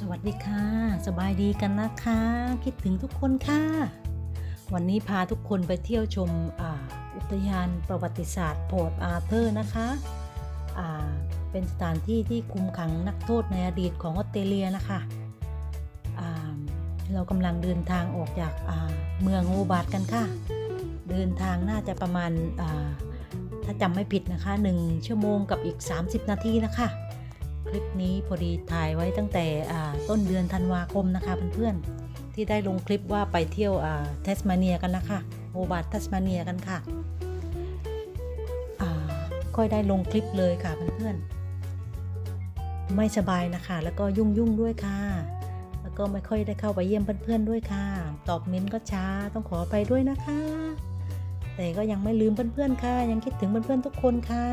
สวัสดีค่ะ สบายดีกันนะคะ คิดถึงทุกคนค่ะ วันนี้พาทุกคนไปเที่ยวชมออุทยานประวัติศาสตร์โพร์ตอาร์เธอร์นะคะเป็นสถานที่ที่คุมขังนักโทษในอดีตของออสเตรเลียนะคะเรากำลังเดินทางออกจากาเมืองโฮบาร์ตกันค่ะ เดินทางน่าจะประมาณาถ้าจำไม่ผิดนะคะ 1 ชั่วโมงกับอีก 30 นาทีนะคะ คลิปนี้พอดีถ่ายไว้ตั้งแต่ต้นเดือนธันวาคมนะคะเพื่อนๆที่ได้ลงคลิปว่าไปเที่ยวเทสมาเนียกันนะคะโฮบาตเทสมาเนียกันค่ะค่อยได้ลงคลิปเลยค่ะเพื่อนๆไม่สบายนะคะ แล้วก็ยุ่งยุ่งๆด้วยค่ะ แล้วก็ไม่ค่อยได้เข้าไปเยี่ยมเพื่อนๆด้วยค่ะ ตอบเม้นก็ช้าต้องขอไปด้วยนะคะ แต่ก็ยังไม่ลืมเพื่อนๆค่ะ ยังคิดถึงเพื่อนๆทุกคนค่ะ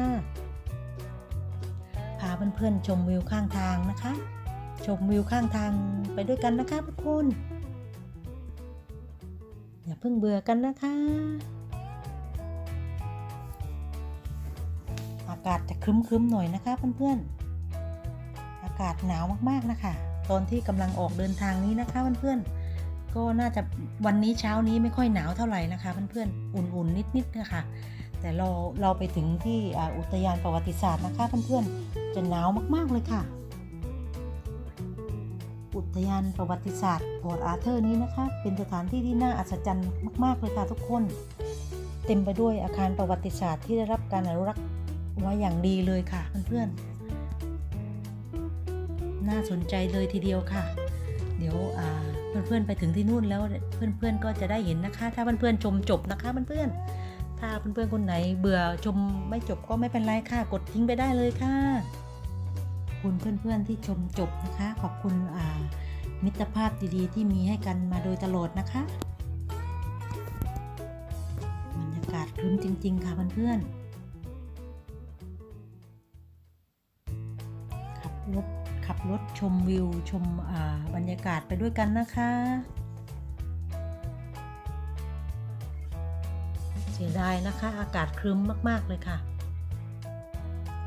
เพื่อนๆชมวิวข้างทางนะคะ ชมวิวข้างทางไปด้วยกันนะคะทุกคนอย่าเพิ่งเบื่อกันนะคะ อากาศจะครึ้มๆหน่อยนะคะเพื่อนๆ อากาศหนาวมากๆนะคะ ตอนที่กำลังออกเดินทางนี้นะคะเพื่อนๆ ก็น่าจะวันนี้เช้านี้ไม่ค่อยหนาวเท่าไหร่นะคะเพื่อนๆ อุ่นๆนิดๆนะคะ แต่เราเราไปถึงที่อุทยานประวัติศาสตร์นะคะเพื่อนๆจะหนาวมากๆเลยค่ะ อุทยานประวัติศาสตร์พอร์ตอาเธอร์นี้นะคะ เป็นสถานที่ที่น่าอัศจรรย์มากๆเลยค่ะทุกคน เต็มไปด้วยอาคารประวัติศาสตร์ที่ได้รับการอนุรักษ์ไว้อย่างดีเลยค่ะเพื่อนๆน่าสนใจเลยทีเดียวค่ะ เดี๋ยวเพื่อนๆไปถึงที่นู่นแล้วเพื่อนๆก็จะได้เห็นนะคะ ถ้าเพื่อนๆชมจบนะคะเพื่อนๆ ถ้าเพื่อนๆคนไหนเบื่อชมไม่จบก็ไม่เป็นไรค่ะ กดทิ้งไปได้เลยค่ะคุณเพื่อนๆที่ชมจบนะคะ ขอบคุณอามิตรภาพดีๆ ที่มีให้กันมาโดยตลอดนะคะบรรยากาศครึ้มจริง ๆ ค่ะเพื่อนๆขับรถขับรถชมวิวชมบรรยากาศไปด้วยกันนะคะายนะคะ อากาศครึ้มมาก ๆ เลยค่ะ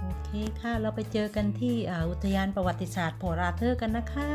โอเคค่ะ เราไปเจอกันที่อุทยานประวัติศาสตร์โพราเธอร์กันนะคะ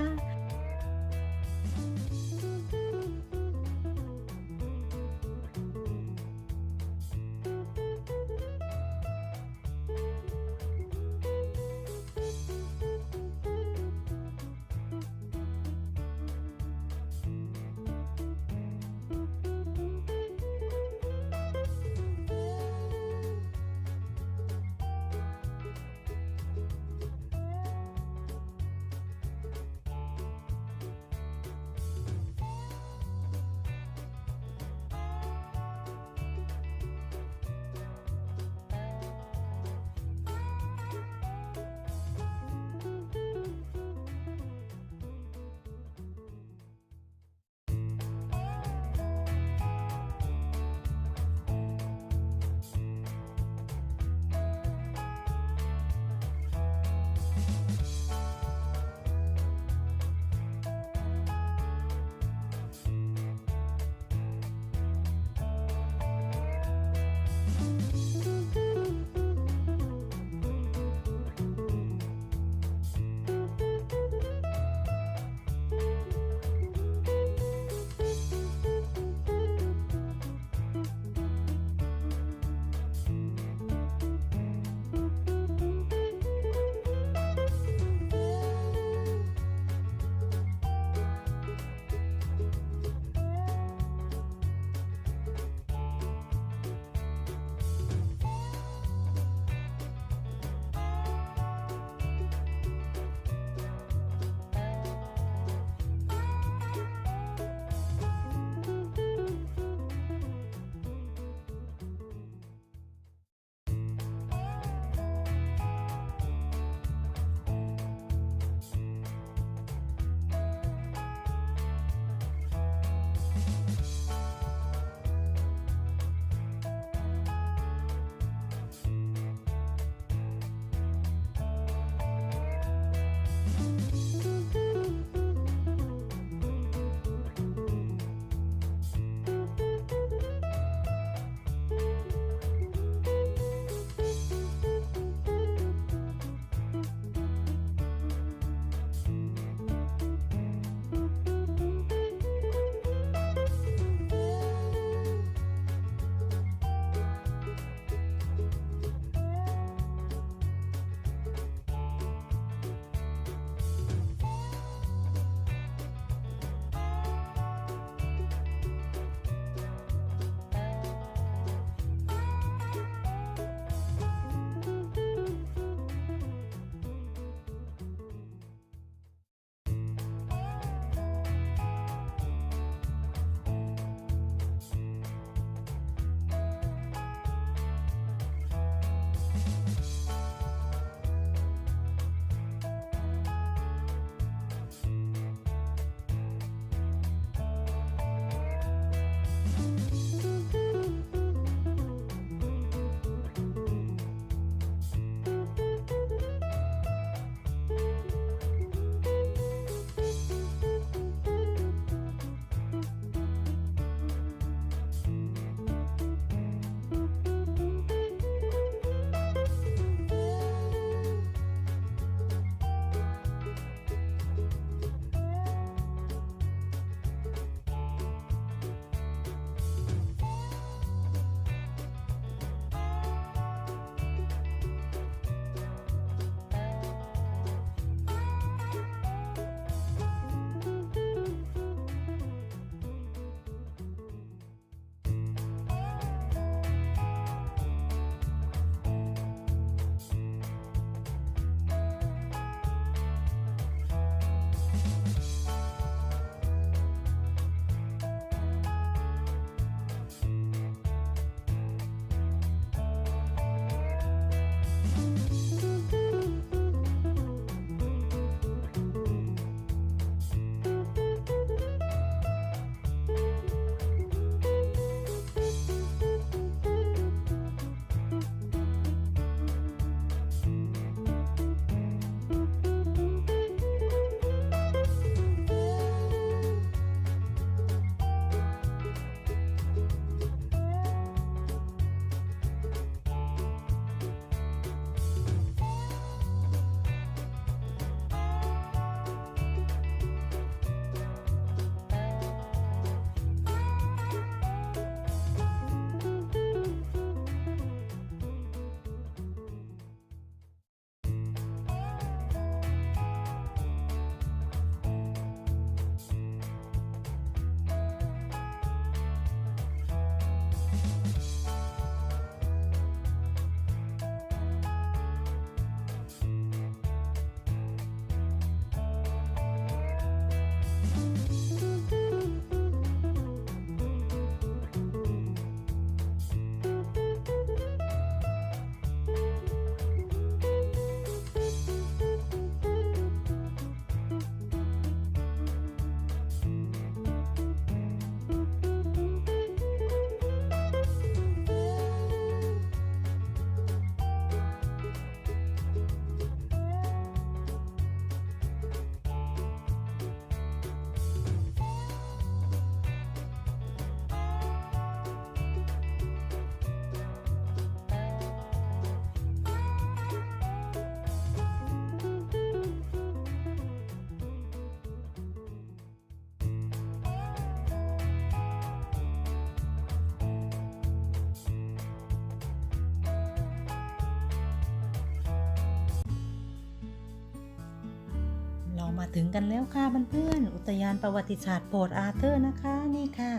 มาถึงกันแล้วค่ะเพื่อนๆอุทยานประวัติศาสตร์โพร์ตอาเธอร์นะคะนี่ค่ะ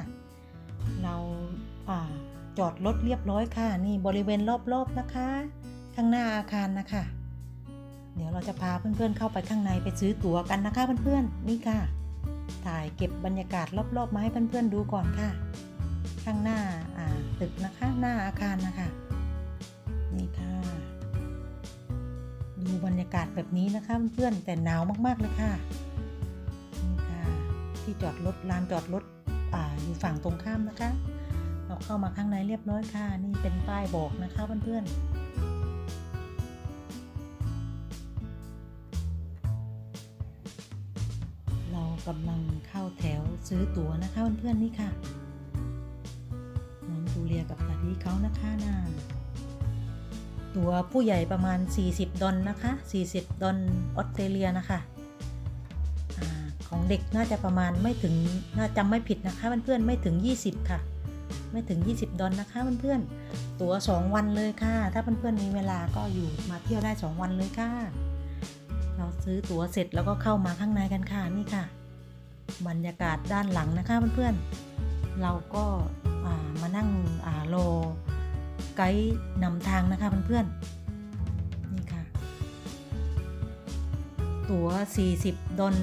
เราจอดรถเรียบร้อยค่ะ นี่บริเวณรอบๆนะคะ ข้างหน้าอาคารนะคะ เดี๋ยวเราจะพาเพื่อนๆเข้าไปข้างในไปซื้อตั๋วกันนะคะเพื่อนๆนี่ค่ะ ถ่ายเก็บบรรยากาศรอบๆมาให้เพื่อนๆดูก่อนค่ะ ข้างหน้าตึกนะคะหน้าอาคารนะคะ นี่ค่ะ ดูบรรยากาศแบบนี้นะคะเพื่อนๆแต่หนาวมากๆเลยค่ะนี่ค่ะที่จอดรถลานจอดรถอ่าอยู่ฝั่งตรงข้ามนะคะ เราเข้ามาข้างในเรียบร้อยค่ะ นี่เป็นป้ายบอกนะคะเพื่อนๆเรากำลังเข้าแถวซื้อตั๋วนะคะเพื่อนๆนี่ค่ะ น้องจูเลียกับสาดีเขานะคะน่า ตัวผู้ใหญ่ประมาณ 40 ดอลนะคะ 40 ดอลออสเตรเลียนะคะอาของเด็กน่าจะประมาณไม่ถึงน่าจำไม่ผิดนะคะเพื่อนๆไม่ถึง 20 ค่ะ ไม่ถึง 20 ดอลนะคะเพื่อนๆตัว 2 วันเลยค่ะ ถ้าเพื่อนๆมีเวลาก็อยู่มาเที่ยวได้ 2 วันเลยค่ะ เราซื้อตั๋วเสร็จแล้วก็เข้ามาข้างในกันค่ะนี่ค่ะ บรรยากาศด้านหลังนะคะเพื่อนๆเราก็ามานั่งอารอ ไกด์นำทางนะคะเพื่อนๆนี่ค่ะ ตั๋ว 40 ดอล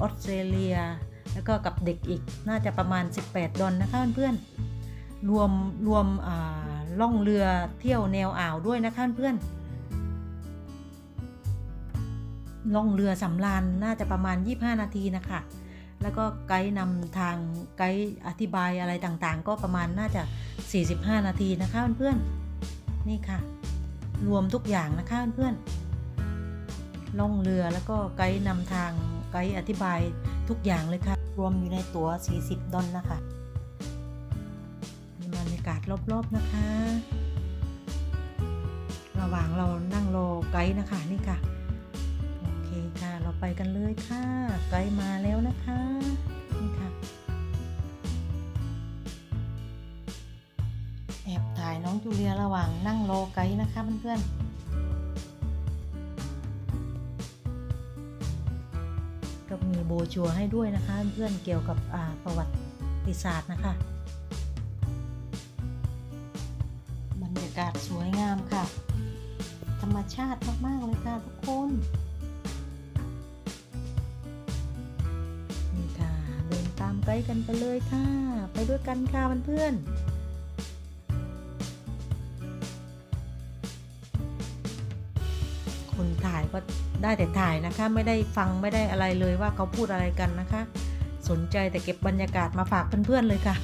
ออสเตรเลีย แล้วก็กับเด็กอีกน่าจะประมาณ 18 ดอลนะคะเพื่อนๆรวมรวมล่องเรือเที่ยวแนวอ่าวด้วยนะคะเพื่อนล่องเรือสำราญน่าจะประมาณ 25 นาทีนะคะ แล้วก็ไกด์นำทางไกด์อธิบายอะไรต่างๆ ก็ประมาณน่าจะ 45 นาทีนะคะเพื่อนๆนี่ค่ะ รวมทุกอย่างนะคะเพื่อนๆล่องเรือแล้วก็ไกด์นำทางไกด์อธิบายทุกอย่างเลยค่ะ รวมอยู่ในตั๋ว 40 ดอลนะคะบรรยากาศรอบๆนะคะ ระหว่างเรานั่งรอไกด์นะคะนี่ค่ะ โอเคค่ะ เราไปกันเลยค่ะ ไกด์มาแล้วนะคะ จูเลียระหว่างนั่งรอไกด์นะคะเพื่อนๆก็มีโบชัวร์ให้ด้วยนะคะเพื่อนเกี่ยวกับประวัติศาสตร์นะคะ บรรยากาศสวยงามค่ะ ธรรมชาติมาก ๆ เลยค่ะทุกคนนี่ค่ะเดินตามไกด์กันไปเลยค่ะ ไปด้วยกันค่ะเพื่อนๆ ก็ได้แต่ถ่ายนะคะ ไม่ได้ฟังไม่ได้อะไรเลยว่าเขาพูดอะไรกันนะคะ สนใจแต่เก็บบรรยากาศมาฝากเพื่อนๆเลยค่ะ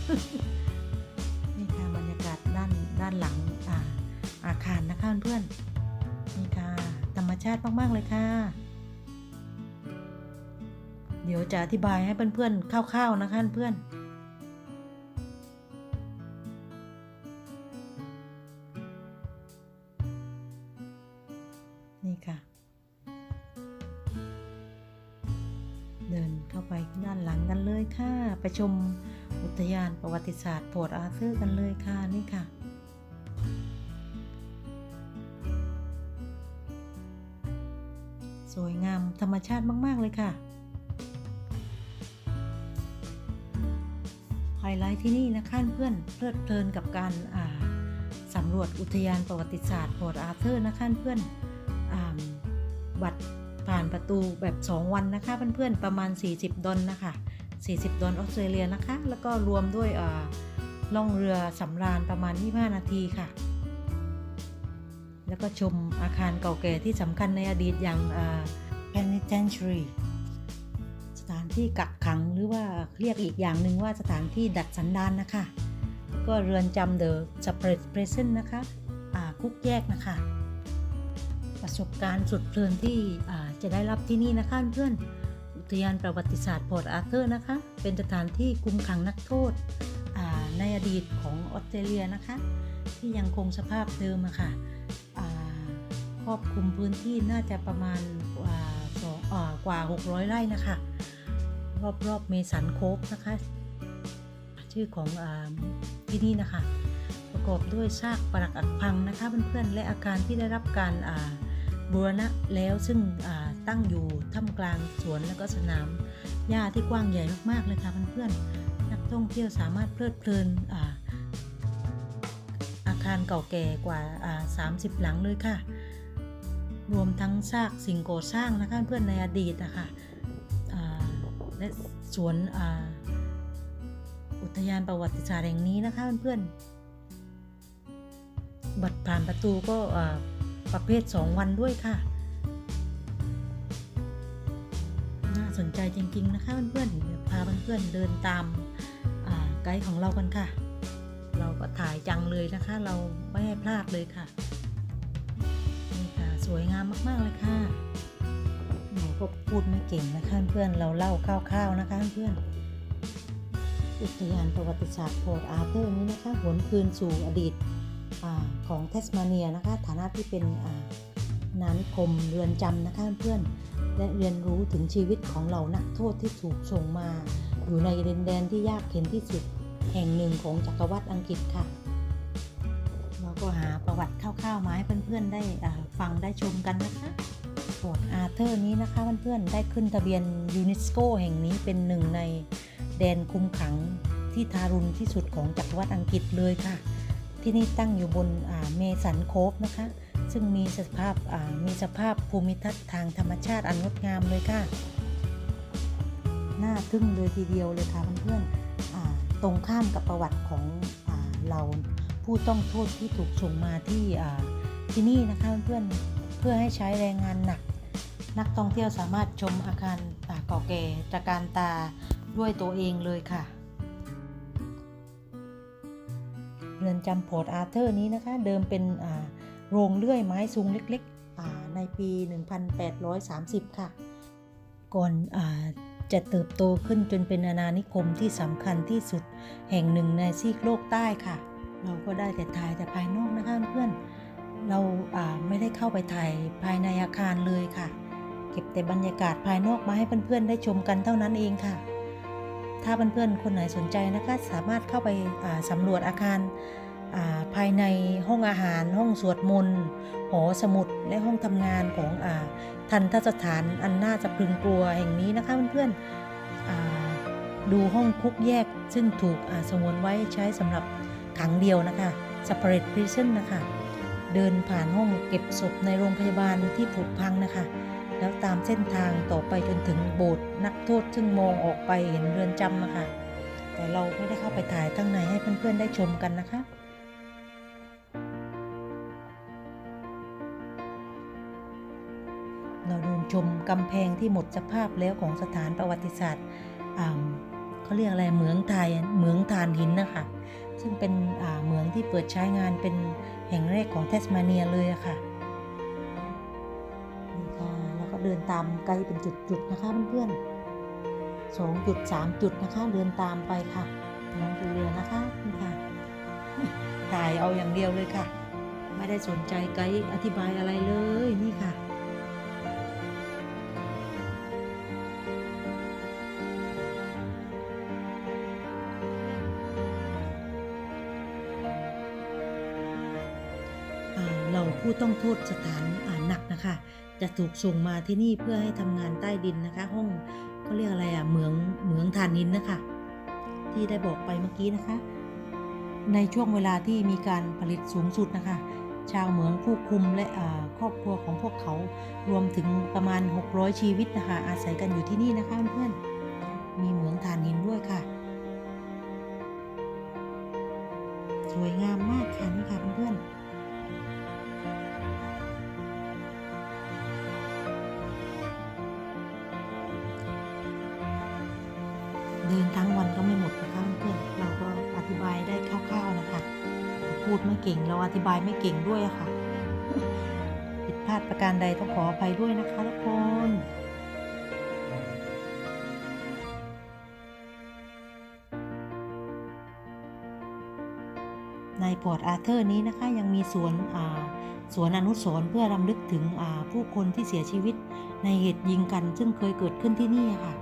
นี่ค่ะบรรยากาศด้านด้านหลังอ่าอาคารนะคะเพื่อนๆนี่ค่ะธรรมชาติมากๆเลยค่ะ เดี๋ยวจะอธิบายให้เพื่อนๆคร่าวๆนะคะเพื่อนน ชมอุทยานประวัติศาสตร์โพร์ตอาเธอร์กันเลยค่ะนี่ค่ะ สวยงามธรรมชาติมาก ๆ เลยค่ะ ไฮไลท์ที่นี่นะคะเพื่อนเพลิดเพลินกับการาสำรวจอุทยานประวัติศาสตร์โพร์ตอาเธอร์นะคะเพื่อนอบัตรผ่านประตูแบบ 2 วันนะคะเพื่อนๆประมาณ 40 ดอลนะคะ 40 ดอลออสเตรเลียนะคะ แล้วก็รวมด้วยล่องเรือสำราญประมาณ 25 นาทีค่ะ แล้วก็ชมอาคารเก่าแก่ที่สำคัญในอดีตอย่าง penitentiary สถานที่กักขังหรือว่าเรียกอีกอย่างหนึ่งว่าสถานที่ดัดสันดานนะคะ ก็เรือนจำ The Separate Prison นะคะคุกแยกนะคะ ประสบการณ์สุดเพลินที่จะได้รับที่นี่นะคะเพื่อน ทยานประวัติศาสตร์พอร์ตอาร์เธอร์นะคะ เป็นสถานที่คุมขังนักโทษในอดีตของออสเตรเลียนะคะ ที่ยังคงสภาพเดิมอะค่ะอ่าครอบคลุมพื้นที่น่าจะประมาณกว่าากว่า600 ไร่นะคะ รอบๆเมสันโคกนะคะ ชื่อของอที่นี่นะคะ ประกอบด้วยซากปรักอักพังนะคะเพื่อนๆและอาคารที่ได้รับการบูรณะแล้วซึ่งา ตั้งอยู่ท่ามกลางสวนและก็สนามหญ้าที่กว้างใหญ่มากๆเลยค่ะเพื่อนๆ นักท่องเที่ยวสามารถเพลิดเพลินอาอาคารเก่าแก่กว่าา30 หลังเลยค่ะ รวมทั้งซากสิ่งก่อสร้างนะคะเพื่อนในอดีตนะคะอ่าและสวนอ,อุทยานประวัติศาสตร์แห่งนี้นะคะเพื่อนๆ บัตรผ่านประตูก็ประเภท 2 วันด้วยค่ะ ใจจริง ๆ นะคะเพื่อนๆเดี๋ยวพาเพื่อนๆเดินตามไกด์ของเรากันค่ะ เราก็ถ่ายจังเลยนะคะ เราไม่ให้พลาดเลยค่ะนี่ค่ะสวยงามมากๆเลยค่ะหนูก็พูดไม่เก่งนะคะเพื่อนเราเล่าคร่าวๆนะคะเพื่อนอุทยานประวัติศาสตร์โพร์อาร์เธอร์นี้นะคะหวนคืนสู่อดีตอของเทสมาเนียนะคะ ฐานะที่เป็นนานิคมเรือนจำนะคะเพื่อน และเรียนรู้ถึงชีวิตของเหล่านักโทษที่ถูกส่งมา อยู่ในดินแดนที่ยากเข็นที่สุด แห่งหนึ่งของจักรวรรดิอังกฤษค่ะ เราก็หาประวัติคร่าวๆมาให้เพื่อนๆได้ฟังได้ชมกันนะคะโฟร์ดอาร์เธอร์นี้นะคะเพื่อนๆได้ขึ้นทะเบียนยูเนสโกแห่งนี้เป็นหนึ่งในแดนคุมขังที่ทารุณที่สุดของจักรวรรดิอังกฤษเลยค่ะ ที่นี่ตั้งอยู่บนเมสันโคฟนะคะ ซึ่งมีสภาพมีสภาพภูมิทัศน์ทางธรรมชาติอันงดงามเลยค่ะ น่าทึ่งเลยทีเดียวเลยค่ะเพื่อนๆตรงข้ามกับประวัติของอเราผู้ต้องโทษที่ถูกส่งมาที่ที่นี่นะคะเพื่อนๆเพื่อให้ใช้แรงงานหนัก นักท่องเที่ยวสามารถชมอาคารอ่าเก่าแก่ตระการตาด้วยตัวเองเลยค่ะเรือนจำโพร์ตอาร์เธอร์นี้นะคะ เดิมเป็นอ่า โรงเลื่อยไม้สูงเล็กๆอ่าในปี 1830 ค่ะ ก่อนอจะเติบโตขึ้นจนเป็นอาณานิคมที่สำคัญที่สุดแห่งหนึ่งในซีกโลกใต้ค่ะ เราก็ได้แต่ถ่ายแต่ภายนอกนะคะเพื่อนเราไม่ได้เข้าไปถ่ายภายในอาคารเลยค่ะ เก็บแต่บรรยากาศภายนอกมาให้เพื่อนๆได้ชมกันเท่านั้นเองค่ะ ถ้าเพื่อนๆคนไหนสนใจนะคะ สามารถเข้าไปสำรวจอาคาร ภายในห้องอาหารห้องสวดมนต์หอสมุดและห้องทำงานของอทันทสถานอันน่าจะพึงกลัวแห่งนี้นะคะเพื่อนๆดูห้องคุกแยกซึ่งถูกสงวนไว้ใช้สำหรับขังเดียวนะคะ separate prison นะคะ เดินผ่านห้องเก็บศพในโรงพยาบาลที่ผุพังนะคะ แล้วตามเส้นทางต่อไปจนถึงโบสถ์นักโทษซึ่งมองออกไปเห็นเรือนจำนะคะ แต่เราไม่ได้เข้าไปถ่ายข้งในให้เพื่อนๆได้ชมกันนะคะ ชมกำแพงที่หมดสภาพแล้วของสถานประวัติศาสตร์เขาเรียกอะไรเหมืองไทยเหมืองถ่านหินนะคะซึ่งเป็นเหมืองที่เปิดใช้งานเป็นแห่งแรกของเทสมาเนียเลยอะค่ะนี่ค่ะแล้วก็เดินตามไกด์เป็นจุดๆนะคะเพื่อนๆสองจุดสามจุดนะคะเดินตามไปค่ะน้องจูเลียนะคะนี่ค่ะถ่ายเอาอย่างเดียวเลยค่ะ ไม่ได้สนใจไกด์อธิบายอะไรเลยนี่ค่ะ ผู้ต้องโทษสถานาหนักนะคะ จะถูกส่งมาที่นี่เพื่อให้ทำงานใต้ดินนะคะ ห้องเขาเรียกอะไรอะเหมืองเหมืองถ่านหินนะคะ ที่ได้บอกไปเมื่อกี้นะคะ ในช่วงเวลาที่มีการผลิตสูงสุดนะคะ ชาวเหมืองผู้คุมและครอบครัวของพวกเขารวมถึงประมาณ 600 ชีวิตนะคะอาศัยกันอยู่ที่นี่นะคะเพื่อนมีเหมืองถ่านหินด้วยค่ะ สวยงามมากค่ะนี่ค่ะเพื่อนๆ เดินทั้งวันก็ไม่หมดนะคะเพื่อนเราก็อธิบายได้คร่าวๆนะคะ พูดไม่เก่งเราอธิบายไม่เก่งด้วยะค่ะผิดพลาดประการใดต้องขออภัยด้วยนะคะทุกคนในพอร์ตอาร์เธอร์นี้นะคะยังมีสวนสวนอนุสร์เพื่อรำลึกถึงผู้คนที่เสียชีวิตในเหตุยิงกัน ซึ่งเคยเกิดขึ้นที่นี่ค่ะ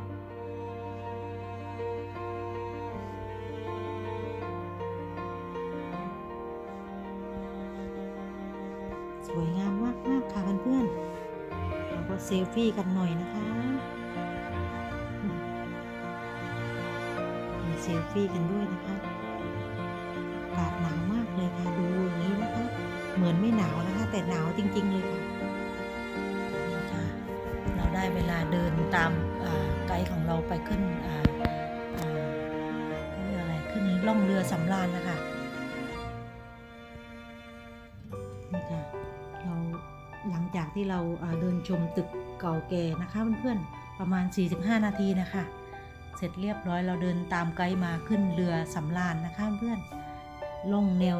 ลฟี่กันหน่อยนะคะมีเซลฟี่กันด้วยนะคะอากาศหนาวมากเลยค่ะ ดูอย่างนี้นะคะ เหมือนไม่หนาวนะคะ แต่หนาวจริง ๆ เลยค่ะนี่ค่ะ เราได้เวลาเดินตามไกด์ของเราไปขึ้นอออะไรขึ้นล่องเรือสำราญนะคะ ที่เราเดินชมตึกเก่าแก่นะคะเพื่อนๆประมาณ 45 นาทีนะคะ เสร็จเรียบร้อยเราเดินตามไกด์มาขึ้นเรือสำราญนะคะเพื่อนลงแนว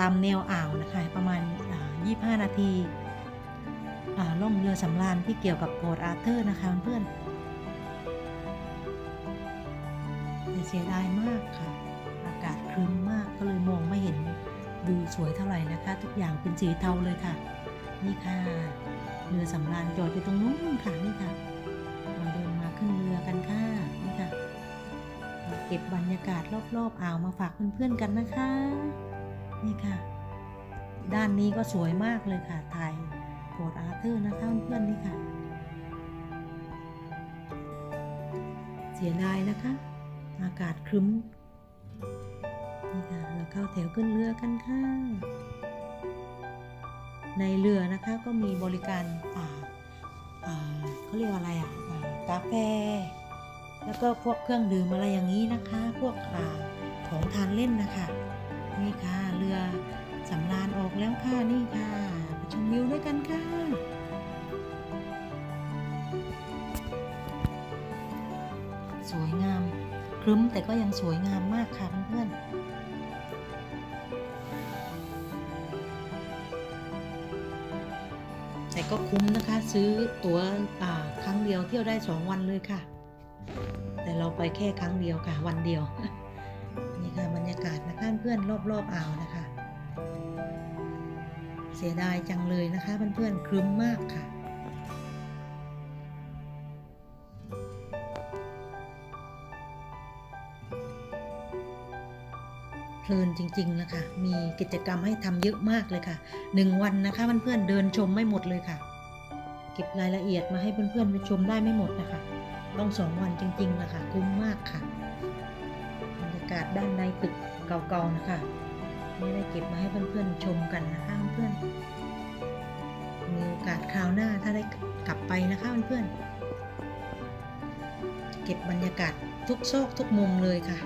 ตามแนวอ่าวนะคะ ประมาณ 25 นาทีล่องเรือสำราญที่เกี่ยวกับโพร์ตอาร์เธอร์นะคะเพื่อนเสียดายมากค่ะ อากาศครึ้มมากก็เลยมองไม่เห็นวิวสวยเท่าไหร่นะคะ ทุกอย่างเป็นสีเทาเลยค่ะ นี่ค่ะ เรือสำราญจอดอยู่ตรงนู้นค่ะนี่ค่ะเราเดินมาขึ้นเรือกันค่ะนี่ค่ะ เก็บบรรยากาศรอบๆอ่าวมาฝากเพื่อนๆกันนะคะ นี่ค่ะ ด้านนี้ก็สวยมากเลยค่ะถ่ายโพร์ตอาร์เธอร์นะคะเพื่อนๆนี่ค่ะ เสียดายนะคะ อากาศครึ้มนี่ค่ะเราเข้าแถวขึ้นเรือกันค่ะ ในเรือนะคะก็มีบริการเขาเรียกว่าอะไรอะอ่ากาแฟ แล้วก็พวกเครื่องดื่มอะไรอย่างนี้นะคะ พวกอของทานเล่นนะคะ นี่ค่ะเรือสำราญออกแล้วค่ะนี่ค่ะไปชมวิวด้วยกันค่ะสวยงามครึ้มแต่ก็ยังสวยงามมากค่ะเพื่อนๆ ก็คุ้มนะคะ ซื้อตั๋วครั้งเดียวเที่ยวได้สองวันเลยค่ะ แต่เราไปแค่ครั้งเดียวค่ะ วันเดียว นี่ค่ะบรรยากาศนะคะเพื่อนรอบๆอ่าวนะคะ เสียดายจังเลยนะคะเพื่อนๆครึ้มมากค่ะ ลินจริงๆนะคะมีกิจกรรมให้ทำเยอะมากเลยค่ะหนึ่งวันนะคะเพื่อนๆเดินชมไม่หมดเลยค่ะ เก็บรายละเอียดมาให้เพื่อนๆไปชมได้ไม่หมดนะคะ ต้องสองวันจริงๆนะคะคุ้มมากค่ะบรรยากาศด้านในตึกเก่าๆนะคะไม่ได้เก็บมาให้เพื่อนๆชมกันนะคะเพื่อนๆมีโอกาสคราวหน้าถ้าได้กลับไปนะคะเพื่อนๆเก็บบรรยากาศทุกซอกทุกมุมเลยค่ะ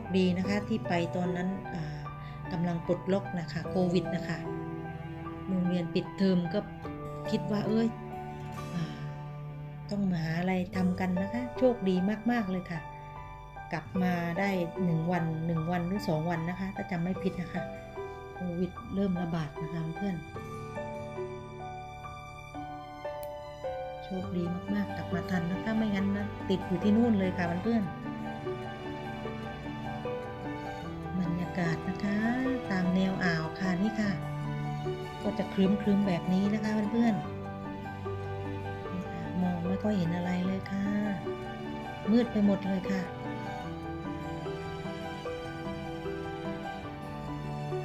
คดีนะคะที่ไปตอนนั้นกำลังปลดล็อกนะคะโควิดนะคะโรงเรียนปิดเทอมก็คิดว่าเอ้ยอต้องมาหาอะไรทำกันนะคะ โชคดีมาก ๆ เลยค่ะ กลับมาได้หนึ่งวันหนึ่งวันหรือสองวันนะคะ ถ้าจำไม่ผิดนะคะโควิดเริ่มระบาดนะคะเพื่อนโชคดีมาก ๆ กลับมาทันนะคะ ไม่งั้นนะติดอยู่ที่นู่นเลยค่ะเพื่อนๆ รึ้มครึ้มแบบนี้นะคะเพื่อนๆมองไม่ค่อยเห็นอะไรเลยค่ะ มืดไปหมดเลยค่ะ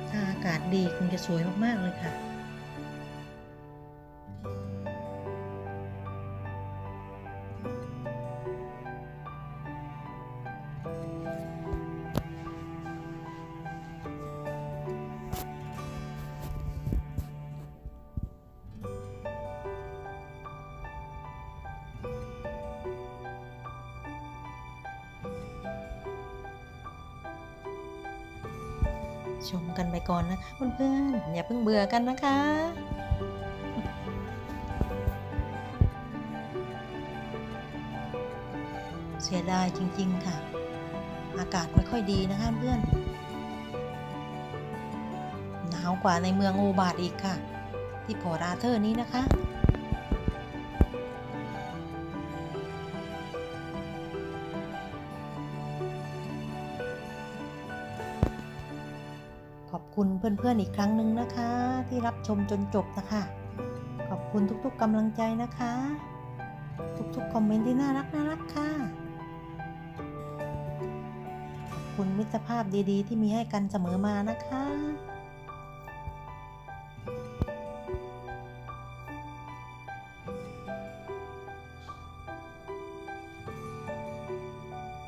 ถ้าอากาศดีคงจะสวยมากๆเลยค่ะ เพื่อนๆอย่าเพิ่งเบื่อกันนะคะเสียดายจริง ๆ ค่ะ อากาศไม่ค่อยดีนะคะเพื่อน หนาวกว่าในเมืองโอบาดอีกค่ะ ที่พอราเธอร์นี้นะคะ เพื่อนๆอีกครั้งหนึ่งนะคะ ที่รับชมจนจบนะคะ ขอบคุณทุกๆกำลังใจนะคะ ทุกๆคอมเมนต์ที่น่ารักน่ารักค่ะขอบคุณมิตรภาพดีๆ ที่มีให้กันเสมอมานะคะ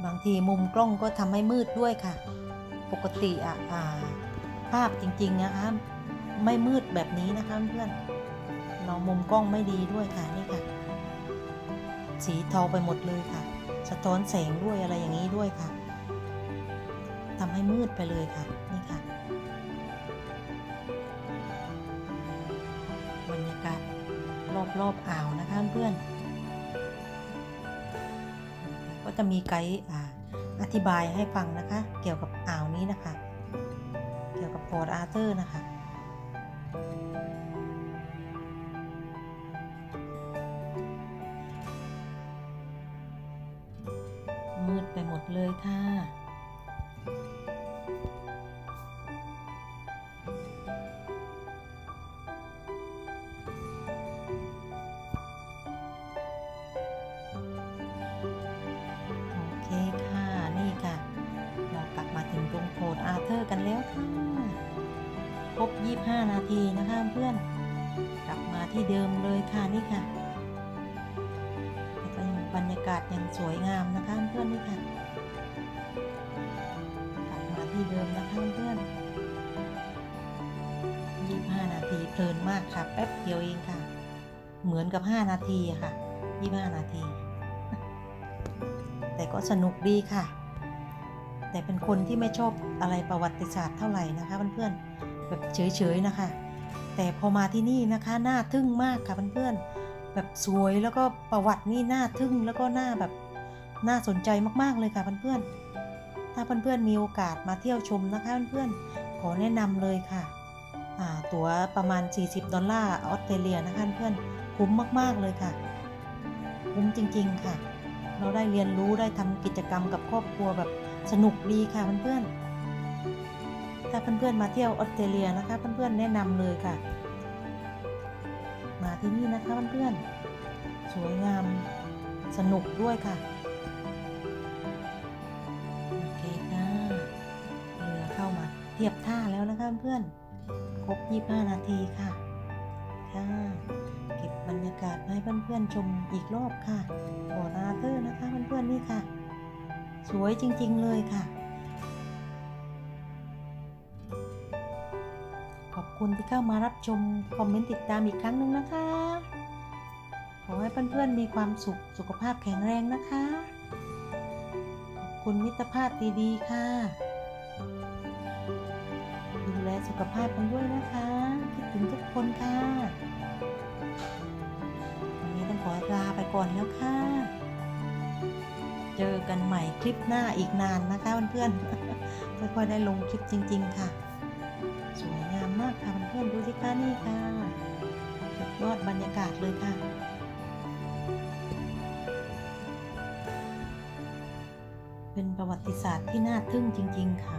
บางทีมุมกล้องก็ทำให้มืดด้วยค่ะ ปกติอะ ภาพจริงๆนะคะ ไม่มืดแบบนี้นะคะเพื่อนเรามุมกล้องไม่ดีด้วยค่ะนี่ค่ะ สีเทาไปหมดเลยค่ะ สะท้อนแสงด้วยอะไรอย่างนี้ด้วยค่ะทำให้มืดไปเลยค่ะนี่ค่ะบรรยากาศรอบๆอ่าวนะคะเพื่อนก็จะมีไกด์อธิบายให้ฟังนะคะ เกี่ยวกับอ่าวนี้นะคะ อร์ตอาร์เธอร์นะคะ 5 นาทีนะคะเพื่อนกลับมาที่เดิมเลยค่ะนี่ค่ะก็ยับรรยากาศยังสวยงามนะคะเพื่อนนี่ค่ะกลับมาที่เดิมนะคะเพื่อน25 นาทีเพลินมากค่ะ แป๊บเดียวเองค่ะ เหมือนกับ 5 นาทีค่ะ 25 นาที แต่ก็สนุกดีค่ะ แต่เป็นคนที่ไม่ชอบอะไรประวัติศาสตร์เท่าไหร่นะคะเพื่อนๆ แบบเฉยๆนะคะ แต่พอมาที่นี่นะคะน่าทึ่งมากค่ะเพื่อนๆแบบสวยแล้วก็ประวัตินี่น่าทึ่งแล้วก็น่าแบบน่าสนใจมากๆเลยค่ะเพื่อนๆถ้าเพื่อนๆมีโอกาสมาเที่ยวชมนะคะเพื่อนๆขอแนะนำเลยค่ะตั๋วประมาณ 40 ดอลลาร์ออสเตรเลียนะคะเพื่อนคุ้มมากๆเลยค่ะ คุ้มจริง ๆ ค่ะ เราได้เรียนรู้ได้ทำกิจกรรมกับครอบครัวแบบสนุกดีค่ะเพื่อนๆ ถ้าเพื่อนๆมาเที่ยวออสเตรเลียนะคะ เพื่อนๆแนะนำเลยค่ะ มาที่นี่นะคะเพื่อนๆสวยงามสนุกด้วยค่ะโอเคค่ะเรือเข้ามาเทียบท่าแล้วนะคะเพื่อนครบ 25 นาทีค่ะค่ะเก็บบรรยากาศให้เพื่อนๆชมอีกรอบค่ะบอร์ดอาเธอร์นะคะเพื่อนๆนี่ค่ะ สวยจริง ๆ เลยค่ะ คุณที่เข้ามารับชม คอมเมนต์ติดตามอีกครั้งหนึ่งนะคะ ขอให้เพื่อนๆมีความสุขสุขภาพแข็งแรงนะคะ ขอบคุณมิตรภาพดีๆค่ะ ดูแลสุขภาพกันด้วยนะคะ คิดถึงทุกคนค่ะวันนี้ต้องขอลาไปก่อนแล้วค่ะ เจอกันใหม่คลิปหน้าอีกนานนะคะเพื่อนๆไม่ค่อยได้ลงคลิปจริง ๆ ค่ะ ค่ะเพื่อนๆดูสิคะนี่ค่ะสุดยอดบรรยากาศเลยค่ะ เป็นประวัติศาสตร์ที่น่าทึ่งจริง ๆ ค่ะ